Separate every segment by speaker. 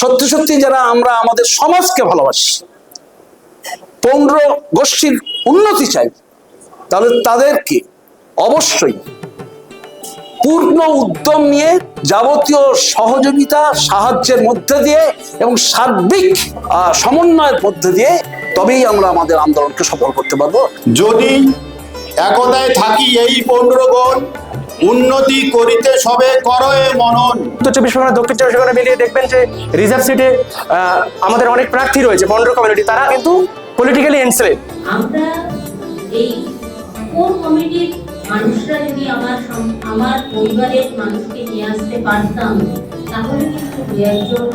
Speaker 1: সত্যি সত্যি যারা আমরা আমাদের সমাজকে ভালোবাসি পৌণ্ড গোষ্ঠীর উন্নতি চাই, তাহলে তাদেরকে অবশ্যই পূর্ণ উদ্যম নিয়ে যাবতীয় সহযোগিতা, সাহায্যের মধ্যে দিয়ে এবং সার্বিক সমন্বয়ের মধ্যে দিয়ে তবেই আমরা আমাদের আন্দোলনকে সফল করতে পারব।
Speaker 2: যদি একতায় থাকি এই পনেরোগণ উন্নতি করিতে সবে করয়ে মনন।
Speaker 3: উত্তর চব্বিশ পরগনা দক্ষিণ চব্বিশ পরগনা মিলিয়ে দেখবেন যে রিজার্ভ সিটে আমাদের অনেক প্রার্থী রয়েছে পনেরো কমিউনিটি তারা কিন্তু পলিটিক্যালি এনসেলেড
Speaker 4: আমরা এই কোর কমিটির মানুষরা যদি আমার আমার পরিবারের মানুষকে নিয়ে আসতে পারতাম তাহলে কিন্তু দু একজন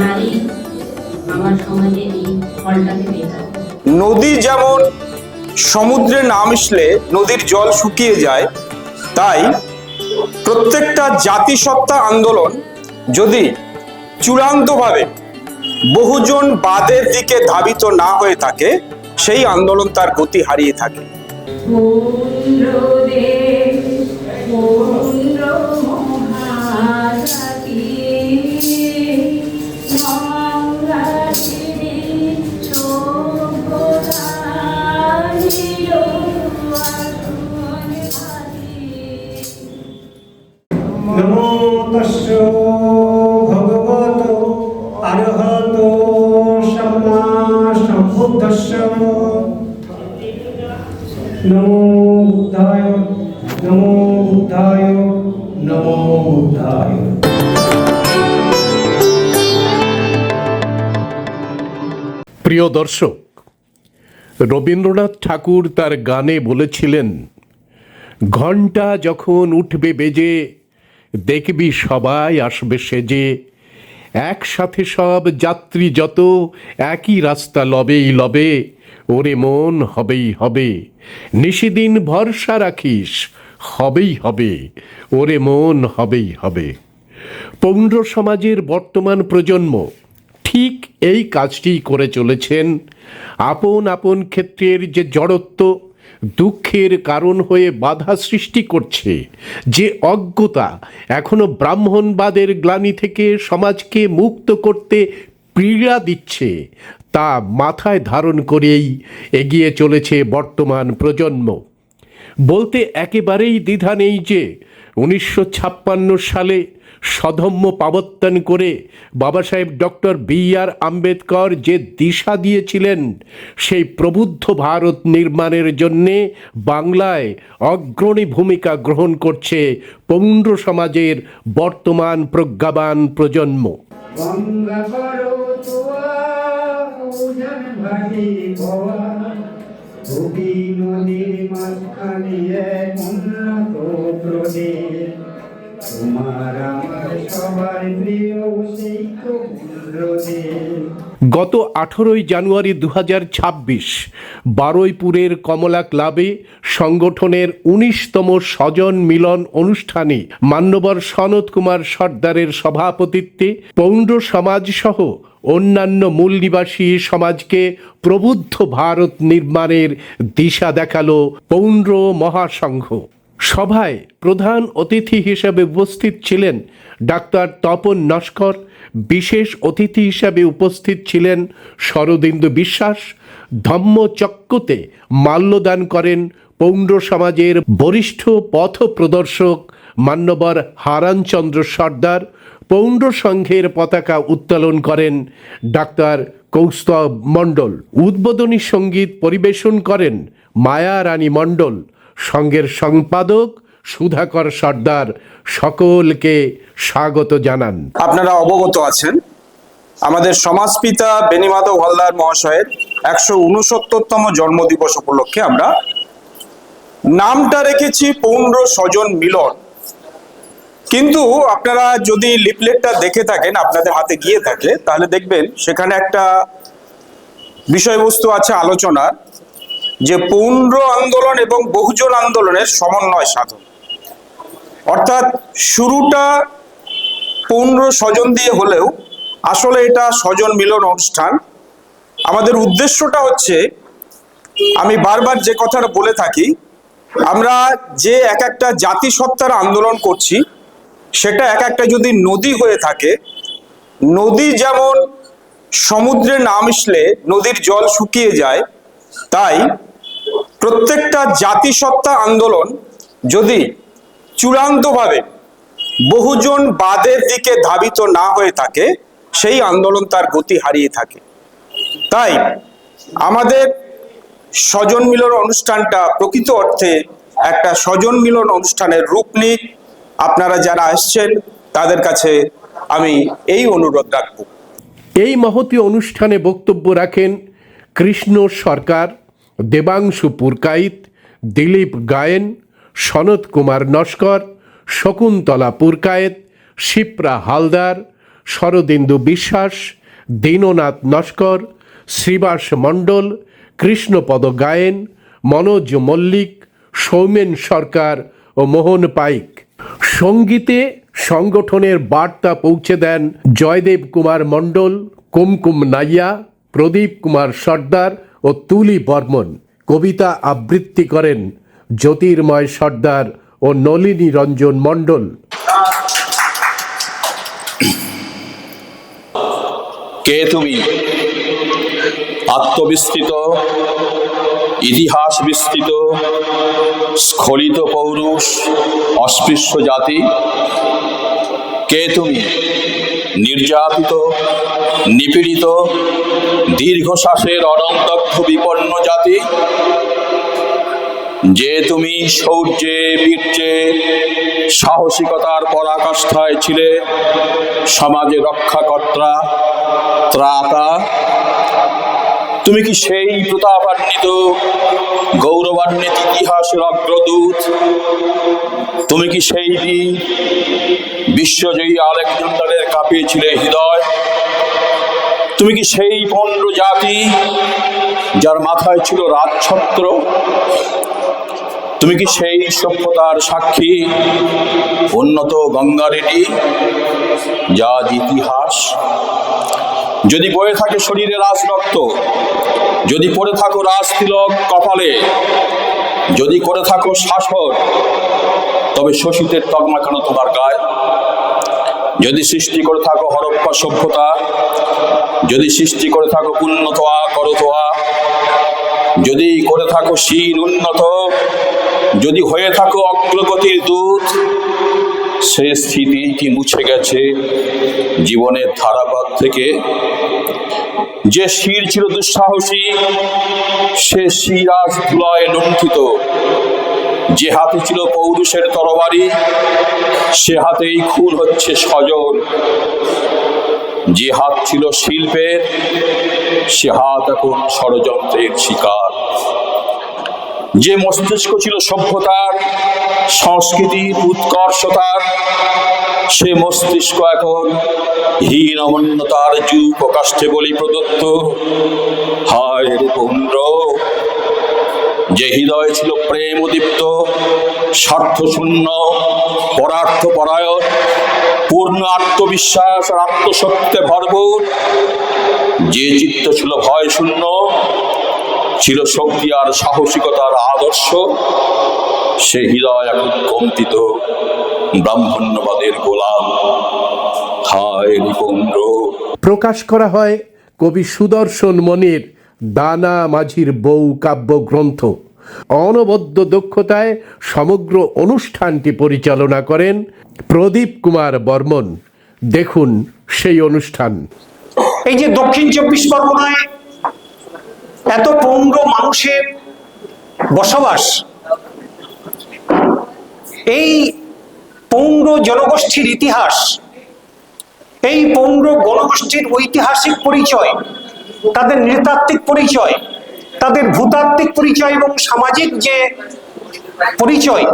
Speaker 4: নারী আমার সমাজে এই ফলটাকে পেতাম
Speaker 5: নদী যেমন সমুদ্রে না মিশলে নদীর জল শুকিয়ে যায় তাই প্রত্যেকটা জাতিসত্তা আন্দোলন যদি চূড়ান্তভাবে বহুজন বাদের দিকে ধাবিত না হয়ে থাকে, সেই আন্দোলন তার গতি হারিয়ে থাকে।
Speaker 6: নমো
Speaker 7: প্রিয় দর্শক, রবীন্দ্রনাথ ঠাকুর তার গানে বলেছিলেন ঘণ্টা যখন উঠবে বেজে, দেখবি সবাই আসবে সেজে একসাথে সব যাত্রী যত, একই রাস্তা লবেই লবে, ওরে মন হবেই হবে। নিশিদিন ভরসা রাখিস, হবেই হবে, ওরে মন হবেই হবে। পৌণ্ড সমাজের বর্তমান প্রজন্ম ঠিক এই কাজটি করে চলেছেন। আপন আপন ক্ষেত্রের যে জড়ত্ব দুঃখের কারণ হয়ে বাধা সৃষ্টি করছে। যে অজ্ঞতা এখনও ব্রাহ্মণবাদের গ্লানি থেকে সমাজকে মুক্ত করতে পীড়া দিচ্ছে, তা মাথায় ধারণ করেই এগিয়ে চলেছে বর্তমান প্রজন্ম। বলতে একেবারেই দ্বিধা নেই যে উনিশশো ছাপ্পান্ন সালে সধম্য পাবত্তন করে বাবা সাহেব ডক্টর বি আর আম্বেদকর যে দিশা দিয়েছিলেন, সেই প্রবুদ্ধ ভারত নির্মাণের জন্যে বাংলায় অগ্রণী ভূমিকা গ্রহণ করছে পৌণ্ড সমাজের বর্তমান প্রজ্ঞাবান প্রজন্ম।
Speaker 6: নদীর মাঝখানে প্রদেশ।
Speaker 7: গত আঠেরোই জানুয়ারি দু হাজার ছাব্বিশ বারুইপুরের কমলা ক্লাবে সংগঠনের উনিশতম স্বজন মিলন অনুষ্ঠানে মান্যবর সনৎ কুমার সর্দারের সভাপতিত্বে পৌণ্ড সমাজ সহ অন্যান্য মূল নিবাসী সমাজকে প্রবুদ্ধ ভারত নির্মাণের দিশা দেখাল পৌণ্ড মহাসংঘ। সভায় প্রধান অতিথি হিসাবে উপস্থিত ছিলেন ডাক্তার তপন নস্কর। বিশেষ অতিথি হিসাবে উপস্থিত ছিলেন শরদিন্দু বিশ্বাস। ধম্মচক্রতে মাল্যদান করেন পৌণ্ড সমাজের বরিষ্ঠ পথ প্রদর্শক মান্যবর হারানচন্দ্র সর্দার। পৌণ্ড সংঘের পতাকা উত্তোলন করেন ডাক্তার কৌস্তব মণ্ডল। উদ্বোধনী সংগীত পরিবেশন করেন মায়া রানী মণ্ডল। সংঘের সম্পাদক সুধাকর সর্দার, সকলকে স্বাগত জানান।
Speaker 5: আপনারা অবগত আছেন, আমাদের সমাজপিতা বেনিমাধব হলদার মহাশয়ের একশো উনসত্তরতম জন্মদিবস উপলক্ষে আমরা নামটা রেখেছি পৌণ্ড স্বজন মিলন। কিন্তু আপনারা যদি লিপলেটটা দেখে থাকেন, আপনাদের হাতে গিয়ে থাকে, তাহলে দেখবেন সেখানে একটা বিষয়বস্তু আছে আলোচনার যে পৌণ্ড আন্দোলন এবং বহুজন আন্দোলনের সমন্বয় সাধন। অর্থাৎ শুরুটা পৌণ্ড স্বজন দিয়ে হলেও আসলে এটা স্বজন মিলন অনুষ্ঠান। আমাদের উদ্দেশ্যটা হচ্ছে, আমি বারবার যে কথাটা বলে থাকি, আমরা যে এক একটা জাতিসত্তার আন্দোলন করছি, সেটা এক একটা যদি নদী হয়ে থাকে, নদী যেমন সমুদ্রে না মিশলে নদীর জল শুকিয়ে যায়, তাই প্রত্যেকটা জাতিসত্তা আন্দোলন যদি চূড়ান্তভাবে বহুজন বাদের দিকে ধাবিত না হয়ে থাকে, সেই আন্দোলন তার গতি হারিয়ে থাকে। তাই আমাদের স্বজন মিলন অনুষ্ঠানটা প্রকৃত অর্থে একটা স্বজন মিলন অনুষ্ঠানের রূপ নিক। আপনারা যারা আসছেন, তাদের কাছে আমি এই অনুরোধ রাখব।
Speaker 7: এই মহতী অনুষ্ঠানে বক্তব্য রাখেন কৃষ্ণ সরকার। দেবাংশু পুরকাইত, দিলীপ গায়েন, সনত কুমার নস্কর, শকুন্তলা পুরকায়েত, শিপ্রা হালদার, শরদিন্দু বিশ্বাস, দীননাথ নস্কর, শ্রীবাস মণ্ডল, কৃষ্ণপদ গায়েন, মনোজ মল্লিক, সৌমেন সরকার ও মোহন পাইক। সঙ্গীতে সংগঠনের বার্তা পৌঁছে দেন জয়দেব কুমার মণ্ডল, কুমকুম নাইয়া, প্রদীপ কুমার সর্দার ও তুলি বর্মন কবিতা আবৃত্তি করেন জ্যোতির্ময় সর্দার ও নলিনী রঞ্জন মণ্ডল।
Speaker 8: কে তুমি? আত্মবিস্তৃত ইতিহাস বিস্তৃত স্খলিত পৌরুষ, অস্পৃশ্য জাতি? কে তুমি? নির্যাতিত নিপীড়িত, দীর্ঘশ্বাসের অনন্তক্ষ বিপন্ন জাতি, যে তুমি শৌর্যে, বীর্যে, সাহসিকতার পরাকাষ্ঠায় ছিলে, সমাজে রক্ষাকর্তা, ত্রাতা, তুমি কি সেই প্রতাপান্বিত, গৌরবান্বিত ইতিহাসের অগ্রদূত? তুমি কি সেই বিশ্বজয়ী আলেকজান্ডারের কাঁপিয়েছিলে হৃদয়? তুমি কি সেই পণ্ড জাতি যার মাথায় ছিল রাজছত্র? তুমি কি সেই সভ্যতার সাক্ষী, উন্নত গঙ্গারেটি যা ইতিহাস? যদি বয়ে থাকে শরীরে রাজ রক্ত যদি পড়ে থাকো রাজ তিলক কপালে, যদি করে থাকো শাসন তবে শোষিতের তকমা কেন তোমার গায়ে? যদি সৃষ্টি করে থাকো হরপ্পা সভ্যতা যদি সৃষ্টি করে থাকো উন্নতোয়া করতোয়া যদি করে থাকো শীল উন্নত, যদি হয়ে থাকো অগ্রগতির দূত, সে স্মৃতি কি মুছে গেছে? জীবনের ধারাপাত থেকে যে শির ছিল দুঃসাহসী, সে শির আজ ধুলায় লুণ্ঠিত। যে হাতে ছিল পৌরুষের তরবারি, সে হাতেই খুন হচ্ছে স্বজন। যে হাত ছিল শিল্পের, সে হাত এখন ষড়যন্ত্রের শিকার। যে মস্তিষ্ক ছিল সভ্যতার, সংস্কৃতির উৎকর্ষতার, সে মস্তিষ্ক এখন হীন অমন্যতার যুগ প্রকাশ্যে বলি প্রদত্ত। হায় রে যে হৃদয় ছিল প্রেম উদীপ্ত পরার্থ পরায়ণ, পূর্ণ আত্মবিশ্বাস আর আত্মসত্যে ভরপুর, যে চিত্ত ছিল ভয় শূন্য ছিল শক্তি আর সাহসিকতার আদর্শ, সে হৃদয় এখন কম্পিত ব্রাহ্মণ্যবাদের গোলাম। হায়
Speaker 7: প্রকাশ করা হয় কবি সুদর্শন মনির। দানা মাঝির বউ কাব্যগ্রন্থ অনবদ্য দক্ষতায় সমগ্র অনুষ্ঠানটি পরিচালনা করেন প্রদীপ কুমার বর্মন। দেখুন সেই অনুষ্ঠান।
Speaker 9: এই যে দক্ষিণ চব্বিশ পরগনায় এত পৌর মানুষের বসবাস, এই পৌর জনগোষ্ঠীর ইতিহাস, এই পৌর গণগোষ্ঠীর ঐতিহাসিক পরিচয় তাদের নৃতাত্ত্বিক পরিচয়, তাদের ভূতাত্ত্বিক পরিচয় এবং সামাজিক যে পরিচয়,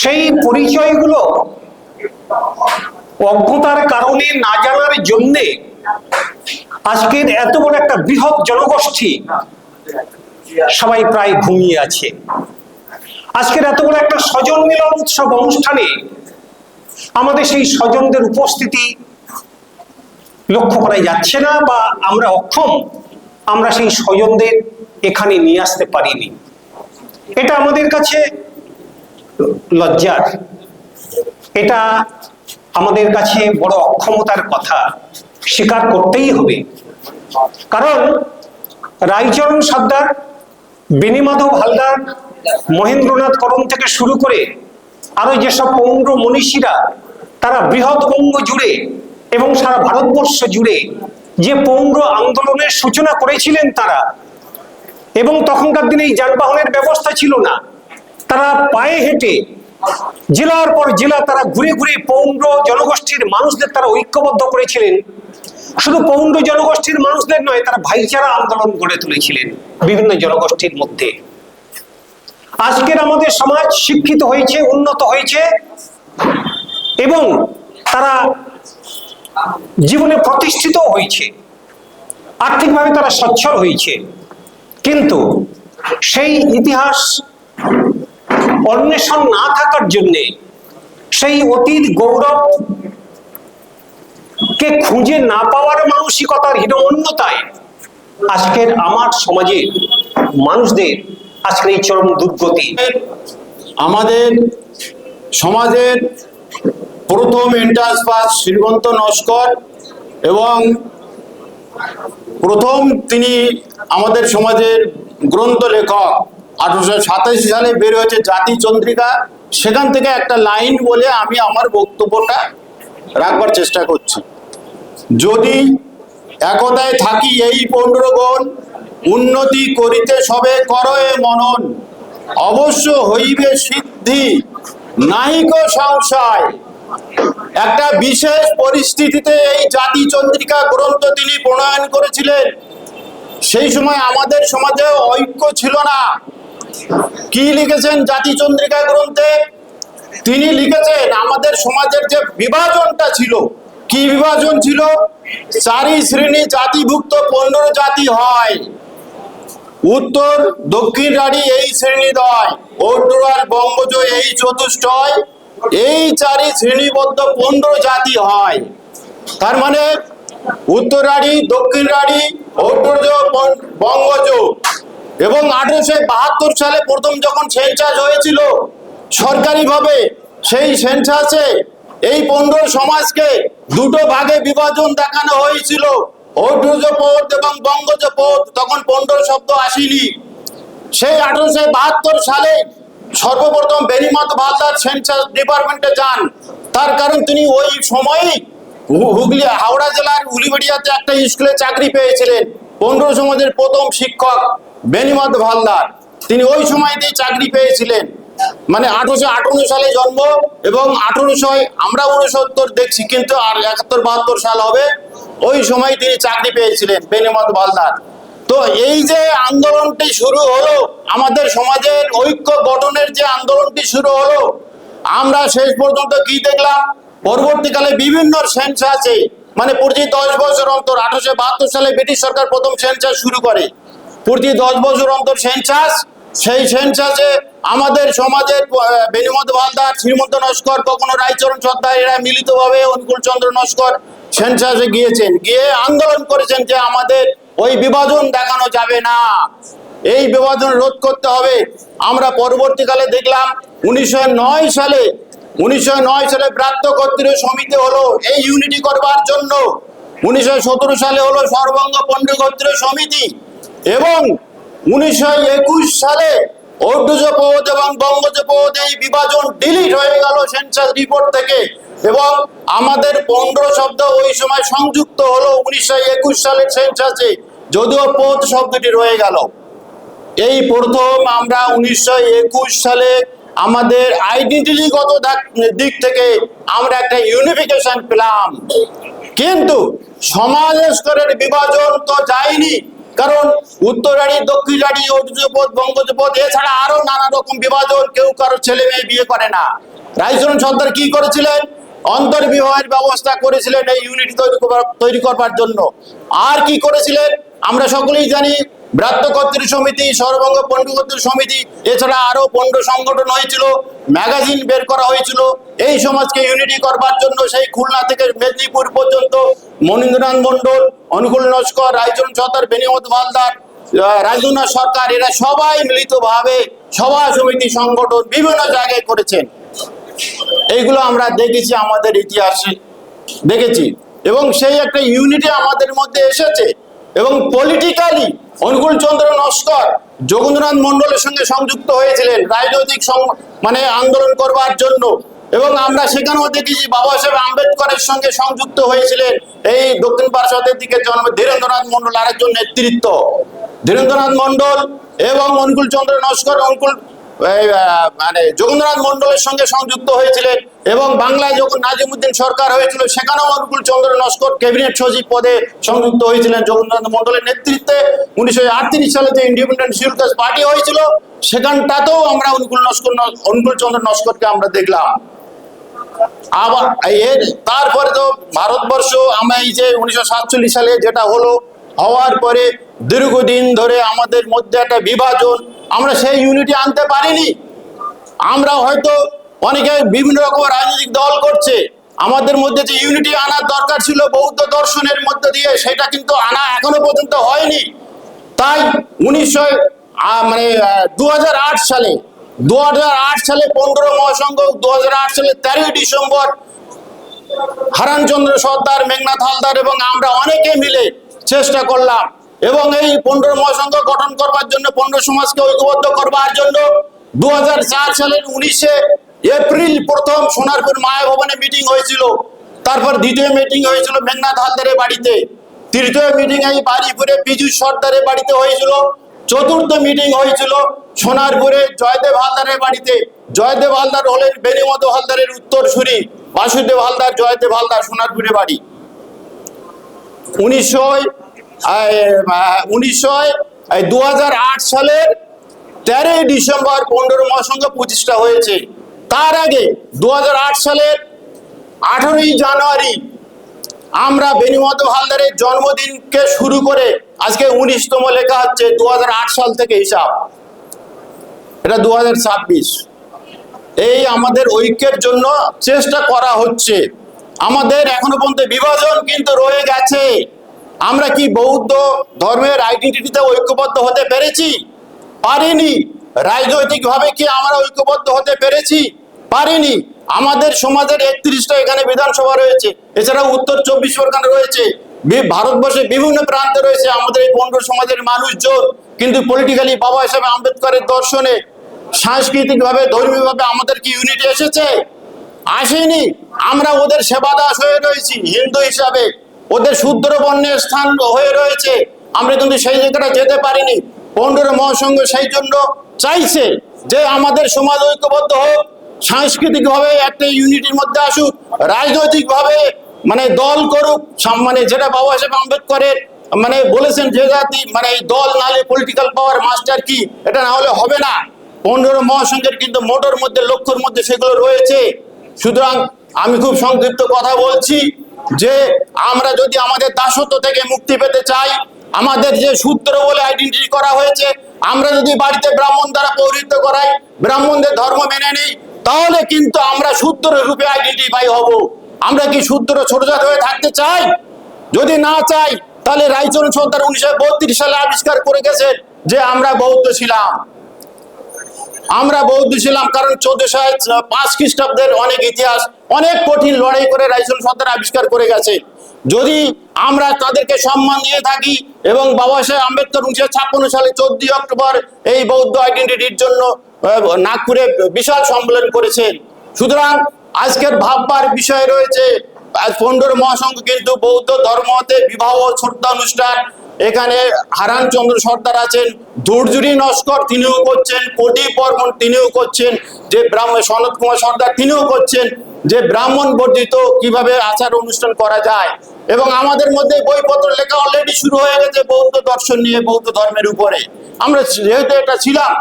Speaker 9: সেই পরিচয়গুলো অজ্ঞতার কারণে না জানার জন্যে আজকের এত বড় একটা বৃহৎ জনগোষ্ঠী সবাই প্রায় ঘুমিয়ে আছে। আজকের এত বড় একটা স্বজন মিলন উৎসব অনুষ্ঠানে আমাদের সেই স্বজনদের উপস্থিতি লক্ষ্য করা যাচ্ছে না বা আমরা অক্ষম, আমরা সেই স্বজনদের এখানে নিয়ে আসতে পারিনি। এটা আমাদের কাছে লজ্জার। এটা আমাদের কাছে বড় অক্ষমতার কথা, স্বীকার করতেই হবে। কারণ রায়চরণ সর্দার বেনিমাধব হালদার, মহেন্দ্রনাথ করণ থেকে শুরু করে আরও যেসব পৌর মনীষীরা, তারা বৃহৎবঙ্গ জুড়ে এবং সারা ভারতবর্ষ জুড়ে যে পৌর আন্দোলনের সূচনা করেছিলেন তারা, এবং তখনকার দিনে এই যানবাহনের ব্যবস্থা ছিল না। তারা পায়ে হেঁটে জেলার পর জেলা তারা ঘুরে ঘুরে পৌর জনগোষ্ঠীর মানুষদের তারা ঐক্যবদ্ধ করেছিলেন। শুধু পৌর জনগোষ্ঠীর মানুষদের নয়, তারা ভাইচারা আন্দোলন গড়ে তুলেছিলেন বিভিন্ন জনগোষ্ঠীর মধ্যে। আজকের আমাদের সমাজ শিক্ষিত হয়েছে, উন্নত হয়েছে, এবং তারা জীবনে প্রতিষ্ঠিত হয়েছে। আর্থিকভাবে তারা সচ্ছল হয়েছে। কিন্তু সেই ইতিহাস অন্বেষণ না থাকার জন্যে সেই অতীত গৌরব কে খুঁজে না পাওয়ার মানসিকতার হীনমন্যতায় আজকের আমার সমাজের মানুষদের আজকের এই চরম দুর্গতি।
Speaker 2: আমাদের সমাজের প্রথম এন্ট্রান্স পাস শ্রীমন্ত নস্কর এবং প্রথম তিনি আমাদের সমাজের গ্রন্থ লেখক। আঠারোশো সাতাশি সালে বের হয়েছে জাতি চন্দ্রিকা। সেখান থেকে একটা লাইন বলে আমি আমার বক্তব্যটা রাখবার চেষ্টা করছি। যদি একতায় থাকি এই পনেরোগণ উন্নতি করিতে সবে করয়ে মনন। অবশ্য হইবে সিদ্ধি নাহিক সংশয়। একটা বিশেষ পরিস্থিতিতে এই জাতি চন্দ্রিকা গ্রন্থ তিনি প্রণয়ন করেছিলেন। সেই সময় আমাদের সমাজে ঐক্য ছিল না। কি লিখেছেন জাতি চন্দ্রিকা গ্রন্থে? তিনি লিখেছেন, আমাদের সমাজের যে বিভাজনটা ছিল, কি বিভাজন ছিল? চারি শ্রেণি জাতিভুক্ত পনেরো জাতি হয়। উত্তর, দক্ষিণ রাড়ি এই শ্রেণীদ্বয় ওড্ডুয়ার বঙ্গজ এই চতুষ্টয় এই চারি শ্রেণীবদ্ধ পনেরো জাতি হয়। তার মানে উত্তর রাড়ি দক্ষিণ রাড়ি ওড্ডুর্জ বঙ্গজ। এবং আঠারোশো বাহাত্তর সালে প্রথম যখন সেন্সাস হয়েছিল, সরকারিভাবে সেই সেন্সাসে এই পনেরো সমাজকে দুটো ভাগে বিভাজন দেখানো হয়েছিল ঐঢ্যজ পথ এবং বঙ্গজ পথ তখন পনেরো শব্দ আসেনি। সেই আঠারোশো বাহাত্তর সালে সর্বপ্রথম বেনিমাত ভালদার সেন্সাস ডিপার্টমেন্টে যান। তার কারণ তিনি ওই সময়ই হুগলি হাওড়া জেলার উলিবেড়িয়াতে একটা স্কুলে চাকরি পেয়েছিলেন। পনেরো সমাজের প্রথম শিক্ষক বেনিমাত ভালদার তিনি ওই সময়তেই চাকরি পেয়েছিলেন। মানে আঠারোশো আটান্ন সালে জন্ম এবং আঠারোশো আমরা উনসত্তর দেখছি, কিন্তু আর একাত্তর, বাহাত্তর সাল হবে। ওই সময় তিনি চাকরি পেয়েছিলেন বেনিমত ভালদার। তো এই যে আন্দোলনটি শুরু হলো আমাদের সমাজের ঐক্য গঠনের যে আন্দোলনটি শুরু হলো আমরা শেষ পর্যন্ত কি দেখলাম? পরবর্তীকালে বিভিন্ন সেন্সাসে মানে প্রতি দশ বছর অন্তর আঠারোশো বাহাত্তর সালে ব্রিটিশ সরকার প্রথম সেন্সাস শুরু করে। প্রতি দশ বছর অন্তর সেন্সাস সেই সেন্সাসে আমাদের সমাজের আহ, বেনিমত ভালদার শ্রীমন্ত নস্কর কখনো রায়চরণ সর্দার এরা মিলিতভাবে অনুকূল চন্দ্র নস্কর সেন্সাসে গিয়েছেন। গিয়ে আন্দোলন করেছেন যে আমাদের ওই বিভাজন দেখানো যাবে না। এই বিভাজন রোধ করতে হবে। আমরা পরবর্তীকালে দেখলাম উনিশশো নয় সালে, উনিশশো নয় সালে প্রাপ্ত কর্তৃক সমিতি হলো এই ইউনিটি করবার জন্য। উনিশশো সতেরো সালে হলো সর্বঙ্গ পণ্ডিত কর্তৃক সমিতি। এবং উনিশশো একুশ সালে ঐর্ধজ পদ এবং বঙ্গজ পদ এই বিভাজন ডিলিট হয়ে গেল সেন্সাস রিপোর্ট থেকে। এবং আমাদের পনেরো শব্দ ওই সময় সংযুক্ত হলো উনিশশো একুশ সালের সেন্সাসে। যদিও পদ শব্দটি রয়ে গেল। এই প্রথম আমরা উনিশশো একুশ সালে আমাদের আইডেন্টিটিগত দিক থেকে আমরা একটা ইউনিফিকেশন পেলাম। কিন্তু সমাজ স্তরের বিভাজন তো যায়নি। কারণ উত্তরাড়ি দক্ষিণাড়ি অর্জপথ বঙ্গজপথ এছাড়া আরও নানা রকম বিভাজন কেউ কারও ছেলে মেয়ে বিয়ে করে না। রাইচরণ সর্দার কি করেছিলেন? অন্তর্বিবাহের ব্যবস্থা করেছিলেন এই ইউনিট তৈরি তৈরি করবার জন্য। আর কি করেছিলেন? আমরা সকলেই জানি, ব্রাত্য কর্তৃ সমিতি, সর্বঙ্গ পণ্ডিত কর্তৃ সমিতি, এছাড়া আরও পণ্ড সংগঠন হয়েছিল, ম্যাগাজিন বের করা হয়েছিল। এই সমাজকে ইউনিটি করবার জন্য সেই খুলনা থেকে মেদিনীপুর পর্যন্ত মনীন্দ্রনাথ মন্ডল অনুকূল নস্কর, রায়চরণ সর্দার বেনিমত মালদার রাজনাথ সরকার, এরা সবাই মিলিতভাবে সভা সমিতি সংগঠন বিভিন্ন জায়গায় করেছেন। এইগুলো আমরা দেখেছি আমাদের ইতিহাসে, দেখেছি। এবং সেই একটা ইউনিটি আমাদের মধ্যে এসেছে। এবং পলিটিক্যালি অনুকূল চন্দ্র নস্কর, যোগেন্দ্রনাথ মন্ডলের সঙ্গে সংযুক্ত হয়েছিলেন রাজনৈতিক মানে আন্দোলন করবার জন্য। এবং আমরা সেখানেও দেখেছি বাবা সাহেব আম্বেদকরের সঙ্গে সংযুক্ত হয়েছিলেন। এই দক্ষিণ পার্শ্বদের দিকে জন্ম ধীরেন্দ্রনাথ মন্ডল আরেকজন নেতৃত্ব। ধীরেন্দ্রনাথ মন্ডল এবং অনুকূল চন্দ্র নস্কর, অনুকূল মানে যোগেন্দ্রনাথ মন্ডলের সঙ্গে সংযুক্ত হয়েছিলেন এবং বাংলায় যখন নাজিমুদ্দিন সরকার হয়েছিল, সেখানেও অনুকূল চন্দ্র নস্কর ক্যাবিনেট সচিব পদে সংযুক্ত হয়েছিলেন যোগেন্দ্রনাথ মন্ডলের নেতৃত্বে। উনিশশো আটত্রিশ সালে যে ইন্ডিপেন্ডেন্ট শিডিউল পার্টি হয়েছিল, সেখানটাতেও আমরা অনুকূল নস্কর অনুকূল চন্দ্র নস্করকে আমরা দেখলাম। আবার তারপরে তো ভারতবর্ষ, আমরা এই যে উনিশশো সাতচল্লিশ সালে যেটা হলো, হওয়ার পরে দীর্ঘদিন ধরে আমাদের মধ্যে একটা বিভাজন আমরা সেই ইউনিটি আনতে পারিনি। আমরা হয়তো অনেকে বিভিন্ন রকম রাজনৈতিক দল করছে। আমাদের মধ্যে যে ইউনিটি আনার দরকার ছিল বৌদ্ধ দর্শনের মধ্যে দিয়ে, সেটা কিন্তু আনা এখনও পর্যন্ত হয়নি। তাই উনিশশো মানে দু হাজার আট সালে দু হাজার আট সালে পনেরো মহাসংঘ দু হাজার আট সালে তেরোই ডিসেম্বর, হারানচন্দ্র সর্দার, মেঘনাথ হালদার এবং আমরা অনেকে মিলে চেষ্টা করলাম এবং এই পনেরো মহাসংঘ গঠন করবার জন্য, পনেরো সমাজকে ঐক্যবদ্ধ করবার জন্য দু সালের উনিশে এপ্রিল প্রথম সোনারপুর মায়া ভবনে মিটিং হয়েছিল। তারপর দ্বিতীয় মিটিং হয়েছিল মেঘনাথ হালদারের বাড়িতে। তৃতীয় মিটিং এই বাড়িপুরে পীযুষ সর্দারের বাড়িতে হয়েছিল। চতুর্থ মিটিং হয়েছিল সোনারপুরে জয়দেব হালদারের বাড়িতে। জয়দেব হালদার হলেন বেনিমদ হালদারের উত্তরসূরি, বাসুদেব হালদার, জয়দেব হালদার সোনারপুরে বাড়ি। উনিশশো উনিশশো দু সালের তেরোই ডিসেম্বর পনেরো মহাসংঘ পঁচিশটা হয়েছে। তার আগে দু সালের আঠারোই জানুয়ারি আমরা বেনিমত হালদারের জন্মদিনকে শুরু করে আজকে উনিশতম লেখা হচ্ছে দু হাজার আট সাল থেকে হিসাব। এটা দু হাজার ছাব্বিশ। এই আমাদের ঐক্যের জন্য চেষ্টা করা হচ্ছে। আমাদের এখনও পর্যন্ত বিভাজন কিন্তু রয়ে গেছে। আমরা কি বৌদ্ধ ধর্মের আইডেন্টিটিতে ঐক্যবদ্ধ হতে পেরেছি? পারিনি। রাজনৈতিক ভাবে কি আমরা ঐক্যবদ্ধ হতে পেরেছি? পারিনি। আমাদের সমাজের একত্রিশটা এখানে বিধানসভা রয়েছে এছাড়া উত্তর চব্বিশ পরগনা রয়েছে ভারতবর্ষের বিভিন্ন প্রান্তে রয়েছে আমাদের এই পনেরো সমাজের মানুষজন। কিন্তু পলিটিক্যালি বাবা হিসাবে আম্বেদকরের দর্শনে সাংস্কৃতিক ভাবে ধর্মীয় ভাবে আমাদের কি ইউনিটি এসেছে? আসেনি। আমরা ওদের সেবা দাস হয়ে রয়েছি, হিন্দু হিসাবে। ওদের শূদ্র বর্ণের স্থান হয়ে রয়েছে। আমরা কিন্তু সেই জায়গাটা যেতে পারিনি। পনেরো মহাসংঘ সেই জন্য চাইছে যে আমাদের সমাজ ঐক্যবদ্ধ হোক সাংস্কৃতিক ভাবে একটা ইউনিটির মধ্যে আসুক রাজনৈতিক ভাবে মানে দল করুক মানে যেটা বাবা সাহেব আম্বেদকরের মানে বলেছেন যে জাতি মানে এই দল নালে পলিটিক্যাল পাওয়ার মাস্টার কি? এটা না হলে হবে না। পনেরো মহাসংঘের কিন্তু মোটর মধ্যে লক্ষ্যর মধ্যে সেগুলো রয়েছে। সুতরাং আমি খুব সংক্ষিপ্ত কথা বলছি। যে আমরা যদি আমাদের দাসত্ব থেকে মুক্তি পেতে চাই, আমাদের যে সূত্র বলে আইডেন্টিটি করা হয়েছে, আমরা যদি বাড়িতে ব্রাহ্মণ দ্বারা পৌরিত করাই, ব্রাহ্মণদের ধর্ম মেনে নিই, তাহলে কিন্তু আমরা শূদ্র রূপে আইডেন্টিফাই হব। আমরা কি শূদ্র ছোট জাত হয়ে থাকতে চাই? যদি না চাই, তাহলে রায়চরণ সর্দার উনিশশো বত্রিশ সালে আবিষ্কার করে গেছেন যে আমরা বৌদ্ধ ছিলাম। আমরা বৌদ্ধ ছিলাম কারণ চোদ্দশো পাঁচ খ্রিস্টাব্দের অনেক ইতিহাস, অনেক কঠিন লড়াই করে রাইসুল সর্দার আবিষ্কার করে গেছে। যদি আমরা তাদেরকে সম্মান দিয়ে থাকি এবং বাবা সাহেব আম্বেদকর উনিশশো ছাপ্পান্ন সালে চোদ্দই অক্টোবর এই বৌদ্ধ আইডেন্টিটির জন্য নাগপুরে বিশাল সম্মেলন করেছেন সুতরাং আজকের ভাববার বিষয় রয়েছে পনেরো মহাসংঘ কিন্তু বৌদ্ধ ধর্মতে বিবাহ শ্রদ্ধা অনুষ্ঠান এখানে হারান চন্দ্র সর্দার আছেন দুর্জুরি নস্কর তিনিও করছেন, প্রদীপ বর্মন তিনিও করছেন, যে ব্রাহ্মণ সনত কুমার সর্দার তিনিও করছেন, যে ব্রাহ্মণ বর্জিত কীভাবে আচার অনুষ্ঠান করা যায়। এবং আমাদের মধ্যে বইপত্র লেখা অলরেডি শুরু হয়ে গেছে বৌদ্ধ দর্শন নিয়ে, বৌদ্ধ ধর্মের উপরে। আমরা যেহেতু এটা ছিলাম,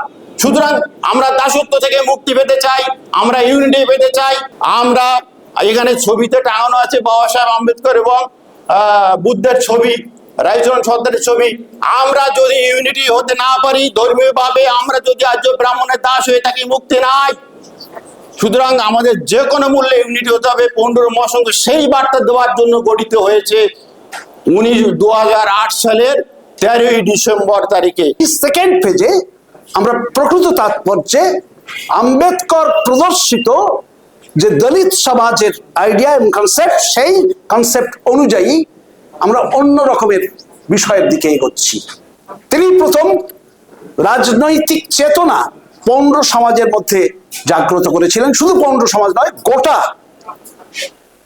Speaker 2: সুতরাং আমরা দাসত্ব থেকে মুক্তি পেতে চাই, আমরা ইউনিটি পেতে চাই, আমরা এখানে ছবিতে টাঙানো আছে বাবা সাহেব আম্বেদকর এবং বুদ্ধের ছবি। রায়চরণ সর্দারের ছবি, আমরা যদি ইউনিটি হতে না পারি, ধর্মীয় ভাবে আমরা যদি আজ ব্রাহ্মণের দাস হয়ে থাকি, মুক্তি নাই। সুতরাং আমাদের যে কোনো মূল্যে ইউনিটি হতে হবে। পনেরো মহাসংঘ সেই বার্তা দেওয়ার জন্য গঠিত হয়েছে উনিশ দু সালের তেরোই ডিসেম্বর তারিখে।
Speaker 1: সেকেন্ড পেজে আমরা প্রকৃত তাৎপর্যে আম্বেদকর প্রদর্শিত যে দলিত সমাজের আইডিয়া এবং কনসেপ্ট সেই কনসেপ্ট অনুযায়ী আমরা অন্য রকমের বিষয়ের দিকে এগোচ্ছি। তিনি প্রথম রাজনৈতিক চেতনা পৌণ্ড সমাজের মধ্যে জাগ্রত করেছিলেন। শুধু পৌণ্ড সমাজ নয়, গোটা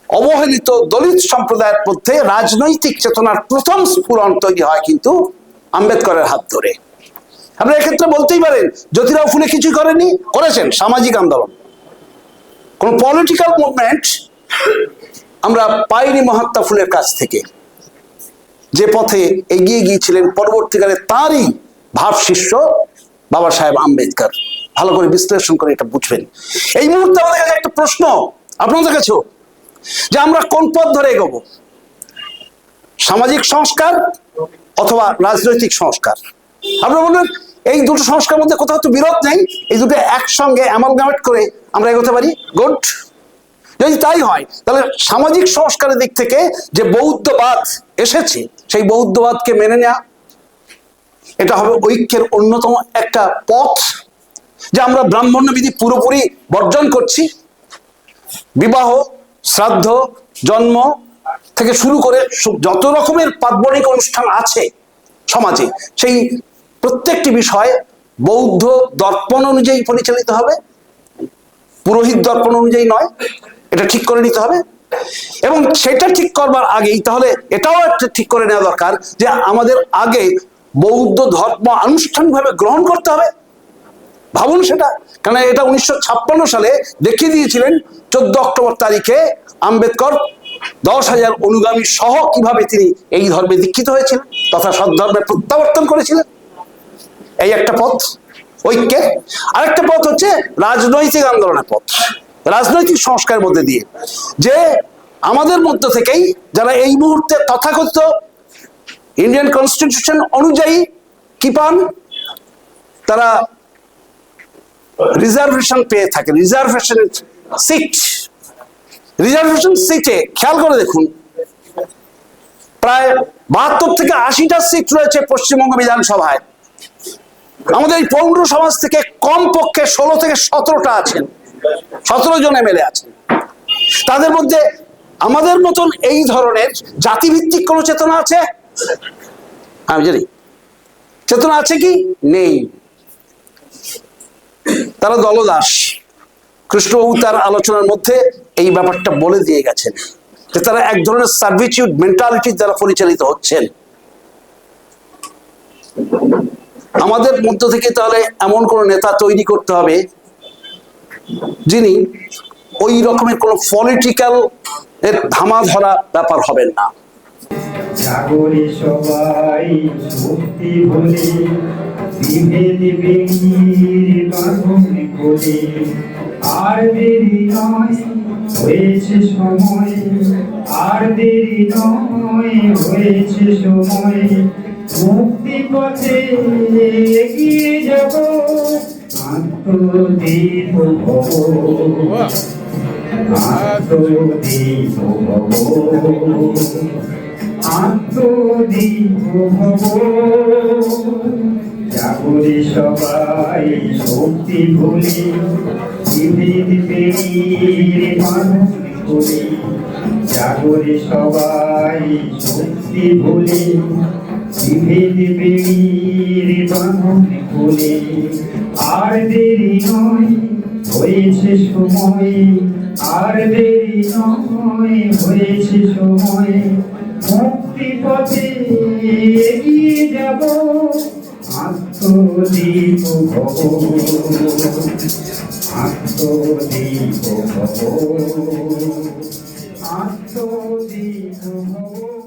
Speaker 1: অবহেলিত দলিত সম্প্রদায়ের মধ্যে রাজনৈতিক চেতনার প্রথম স্ফুরণ তৈরি হয় কিন্তু আম্বেদকরের হাত ধরে। আমরা এক্ষেত্রে বলতেই পারেন, জ্যোতিরাও ফুলে কিছু করেনি করেছেন সামাজিক আন্দোলন। কোন পলিটিক্যাল মুভমেন্ট আমরা পাইনি মহাত্মা ফুলের কাছ থেকে। যে পথে এগিয়ে গিয়েছিলেন পরবর্তীকালে তারই ভাব শিষ্য বাবা সাহেব আম্বেদকর। ভালো করে বিশ্লেষণ করে এটা বুঝবেন। এই মুহূর্তে আমাদের কাছে একটা প্রশ্ন আপনাদের কাছেও, যে আমরা কোন পথ ধরে এগোবো? সামাজিক সংস্কার অথবা রাজনৈতিক সংস্কার? আপনারা বলবেন, এই দুটো সংস্কার মধ্যে কোথাও তো বিরোধ নেই, এই দুটো একসঙ্গে অ্যামালগামেট করে আমরা এগোতে পারি? গুড যদি তাই হয়, তাহলে সামাজিক সংস্কারের দিক থেকে যে বৌদ্ধবাদ এসেছে সেই বৌদ্ধবাদকে মেনে নেওয়া এটা হবে ঐক্যের অন্যতম একটা পথ যে আমরা ব্রাহ্মণ্য বিধি পুরোপুরি বর্জন করছি। বিবাহ, শ্রাদ্ধ, জন্ম থেকে শুরু করে যত রকমের পার্বণিক অনুষ্ঠান আছে সমাজে, সেই প্রত্যেকটি বিষয় বৌদ্ধ দর্পণ অনুযায়ী পরিচালিত হবে। পুরোহিত দর্পণ অনুযায়ী নয়, এটা ঠিক করে নিতে হবে। এবং সেটা ঠিক করবার আগেই, তাহলে এটাও একটা ঠিক করে নেওয়া দরকার যে আমাদের আগে বৌদ্ধ ধর্ম আনুষ্ঠানিকভাবে গ্রহণ করতে হবে। ভাবুন সেটা। কারণ এটা উনিশশো ছাপ্পান্ন সালে দেখিয়ে দিয়েছিলেন, চোদ্দ অক্টোবর তারিখে আম্বেদকর দশ হাজার অনুগামী সহ কীভাবে তিনি এই ধর্মে দীক্ষিত হয়েছিলেন, তথা সদ্ধর্মে প্রত্যাবর্তন করেছিলেন। এই একটা পথ, ঐক্যের। আরেকটা পথ হচ্ছে রাজনৈতিক আন্দোলনের পথ। রাজনৈতিক সংস্কারের মধ্যে দিয়ে। যে আমাদের মধ্য থেকেই যারা এই মুহূর্তে তথাকথিত ইন্ডিয়ান কনস্টিটিউশন অনুযায়ী কি পান, তারা রিজার্ভেশন পেয়ে থাকে। রিজার্ভেশন সিট রিজার্ভেশন সিটে খেয়াল করে দেখুন, প্রায় বাহাত্তর থেকে আশিটা সিট রয়েছে পশ্চিমবঙ্গ বিধানসভায়। আমাদের এই পৌর সমাজ থেকে কম পক্ষে ষোলো থেকে সতেরোটা আছেন। সতেরো জন এমএলএ আছেন তাদের মধ্যে আমাদের মতন এই ধরনের জাতিভিত্তিক কোনো চেতনা আছে? আমি জানি। চেতনা আছে কি? নেই। তারা দলদাস। কৃষ্ণবাবু তার আলোচনার মধ্যে এই ব্যাপারটা বলে দিয়ে গেছেন যে তারা এক ধরনের সার্ভিটিউড মেন্টালিটির দ্বারা পরিচালিত হচ্ছেন। আমাদের মধ্য থেকে তাহলে এমন কোন নেতা তৈরি করতে হবে যিনি ওই রকমের কোন পলিটিক্যাল এর ধামা ধরা ব্যাপার হবেন না।
Speaker 6: সবাই আর দেরি হয়েছে সময়। মুক্তি পথে এগিয়ে যাব। আত্মদীপ আত্মদীপ আত্মদীপ জাগরে সবাই শক্তি ভুলে বিভেদ পেরিয়ে মানুষ করে জাগরে সবাই শক্তি ভুলে বিভেদ পেরিয়ে মানুষ করে আর দেরি নয়, হয়েছে সময়। আর দেরি নয়, হয়েছে সময়। মুক্তি পথে এগিয়ে যাব, আত্মদীপ ভব আত্মদীপ ভব আত্মদীপ ভব